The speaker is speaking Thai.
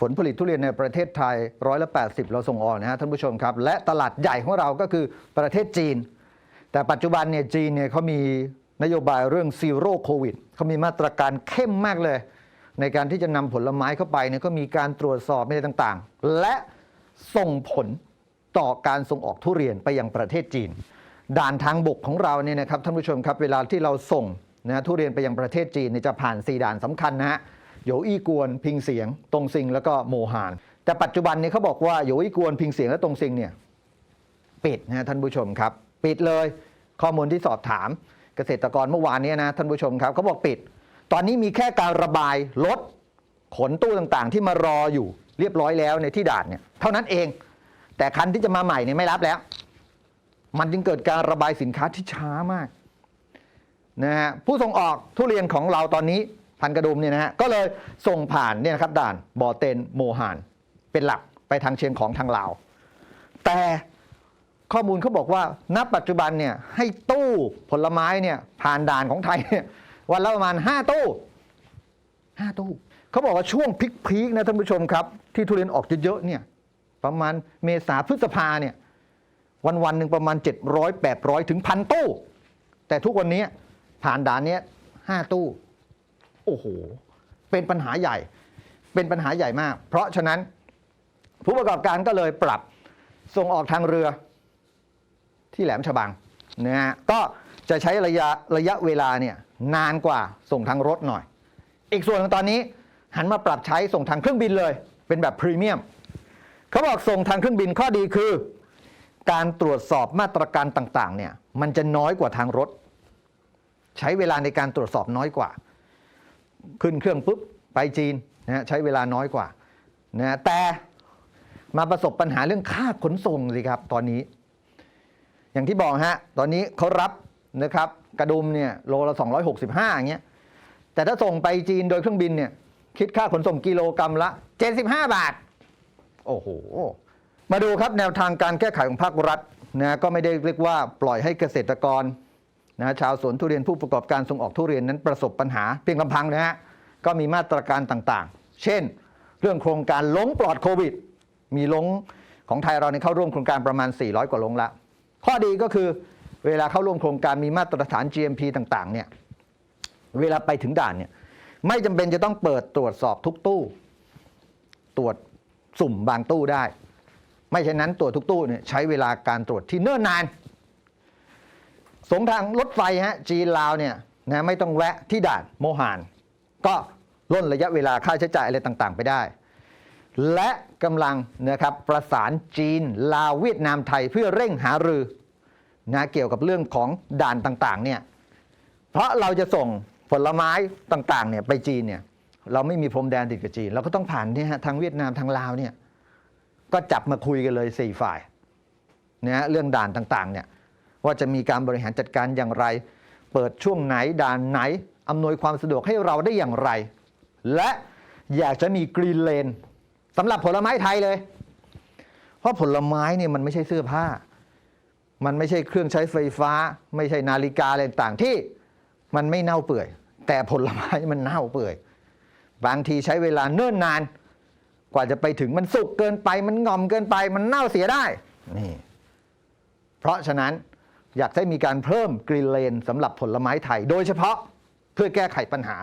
ผลผลิตทุเรียนในประเทศไทยร้อยละ80 เราส่งออกนะฮะท่านผู้ชมครับ และตลาดใหญ่ของเราก็คือประเทศจีน แต่ปัจจุบันเนี่ยจีนเนี่ยเขามีนโยบายเรื่องซีโร่โควิดเขามีมาตรการเข้มมากเลย ในการที่จะนำผลไม้เข้าไปเนี่ยก็มีการตรวจสอบอะไรต่างๆ และส่งผลต่อการส่งออกทุเรียนไปยังประเทศจีน ด่านทางบกของเราเนี่ยนะครับท่านผู้ชมครับเวลาที่เราส่งนะทุเรียนไปยังประเทศจีนเนี่ยจะผ่าน 4 ด่านสำคัญนะฮะ โยอี้กวนพิงเสียงตรงซิงแล้วก็โมฮาน แต่ปัจจุบันเนี่ยเขาบอกว่าโยอี้กวนพิงเสียงและตรงซิงเนี่ยปิดนะท่านผู้ชมครับ ปิดเลยข้อมูลที่สอบถามเกษตรกรเมื่อวานนี้นะท่านผู้ชมครับเขาบอกปิด ตอนนี้มีแค่การระบายรถขนตู้ต่างๆ ที่มารออยู่เรียบร้อยแล้วในที่ด่านเนี่ยเท่านั้นเอง แต่คันที่จะมาใหม่เนี่ยไม่รับแล้ว มันจึงเกิดการระบายสินค้าที่ช้ามากนะฮะผู้ส่งออกทุเรียนของเราตอนนี้ พันกระดุมเนี่ยนะฮะก็เลยส่งผ่านเนี่ยนะครับด่านบ่อเตนโมหานเป็นหลักไปทางเชียงของทางลาว แต่ข้อมูลเขาบอกว่าณปัจจุบันเนี่ยให้ตู้ผลไม้เนี่ยผ่านด่านของไทยเนี่ยวันละประมาณ 5 ตู้ 5 ตู้เขาบอกว่าช่วงพีคๆนะท่านผู้ชมครับ ที่ทุเรียนออกเยอะๆเนี่ยประมาณเมษาพฤษภาเนี่ยวันวันหนึ่งประมาณ 700 800 ถึงพันตู้ แต่ทุกวันนี้ผ่านด่านเนี้ย5ตู้ โอ้โห เป็นปัญหาใหญ่ เป็นปัญหาใหญ่มาก เพราะฉะนั้นผู้ประกอบการก็เลยปรับส่งออกทางเรือที่แหลมฉบังนะฮะก็จะใช้ระยะระยะเวลาเนี่ยนานกว่าส่งทางรถหน่อย อีกส่วนหนึ่งตอนนี้หันมาปรับใช้ส่งทางเครื่องบินเลย เป็นแบบพรีเมียมเขาบอกส่งทางเครื่องบินข้อดีคือ การตรวจสอบมาตรการต่างๆเนี่ยมันจะน้อยกว่าทางรถ ใช้เวลาในการตรวจสอบน้อยกว่า ขึ้นเครื่องปุ๊บไปจีนนะฮะใช้เวลาน้อยกว่านะฮะแต่มาประสบปัญหาเรื่องค่าขนส่งสิครับ ตอนนี้ อย่างที่บอกฮะตอนนี้เขารับนะครับกระดุมเนี่ยโลละ 265อย่างเงี้ยแต่ถ้าส่งไปจีนโดยเครื่องบินเนี่ยคิดค่าขนส่งกิโลกรรัมละ 75 บาท โอ้โห มาดูครับแนวทางการแก้ไขของภาครัฐนะก็ไม่ได้เรียกว่าปล่อยให้เกษตรกร นะชาวสวนทุเรียนผู้ประกอบการส่งออกทุเรียนนั้นประสบปัญหาเพียงลำพังนะฮะก็มีมาตรการต่างๆ เช่น เรื่องโครงการลงปลอดโควิด มีลงของไทยเราในเข้าร่วมโครงการประมาณ 400 กว่าลงละ ข้อดีก็คือเวลาเข้าร่วมโครงการมีมาตรฐาน GMP ต่างๆเนี่ยเวลาไปถึงด่านเนี่ยไม่จำเป็นจะต้องเปิดตรวจสอบทุกตู้ ตรวจสุ่มบางตู้ได้ ไม่เช่นนั้นตรวจทุกตู้เนี่ยใช้เวลาการตรวจที่เนิ่นนาน สงทางรถไฟฮะจีนลาวเนี่ยนะไม่ต้องแวะที่ด่านโมหาน ก็ล่นระยะเวลาค่าใช้จ่ายอะไรต่างๆ ไปได้ และกำลังนะครับประสานจีนลาวเวียดนามไทยเพื่อเร่งหารือนะเกี่ยวกับเรื่องของด่านต่างๆเนี่ยเพราะเราจะส่งผลไม้ต่างๆเนี่ยไปจีนเนี่ยเราไม่มีพรมแดนติดกับจีน เราก็ต้องผ่านเนี่ยฮะทางเวียดนามทางลาวเนี่ยก็จับมาคุยกันเลยสี่ฝ่ายนะฮะเรื่องด่านต่างๆเนี่ย ว่าจะมีการบริหารจัดการอย่างไร เปิดช่วงไหนด่านไหนอำนวยความสะดวกให้เราได้อย่างไร และอยากจะมีกรีนเลนสำหรับผลไม้ไทยเลย เพราะผลไม้เนี่ยมันไม่ใช่เสื้อผ้า มันไม่ใช่เครื่องใช้ไฟฟ้า ไม่ใช่นาฬิกาอะไรต่างที่มันไม่เน่าเปื่อย แต่ผลไม้มันเน่าเปื่อย บางทีใช้เวลาเนิ่นนาน กว่าจะไปถึงมันสุกเกินไป มันงอมเกินไป มันเน่าเสียได้นี่เพราะฉะนั้น อยากให้มีการเพิ่มกรีนเลนสำหรับผลไม้ไทย โดยเฉพาะเพื่อแก้ไขปัญหา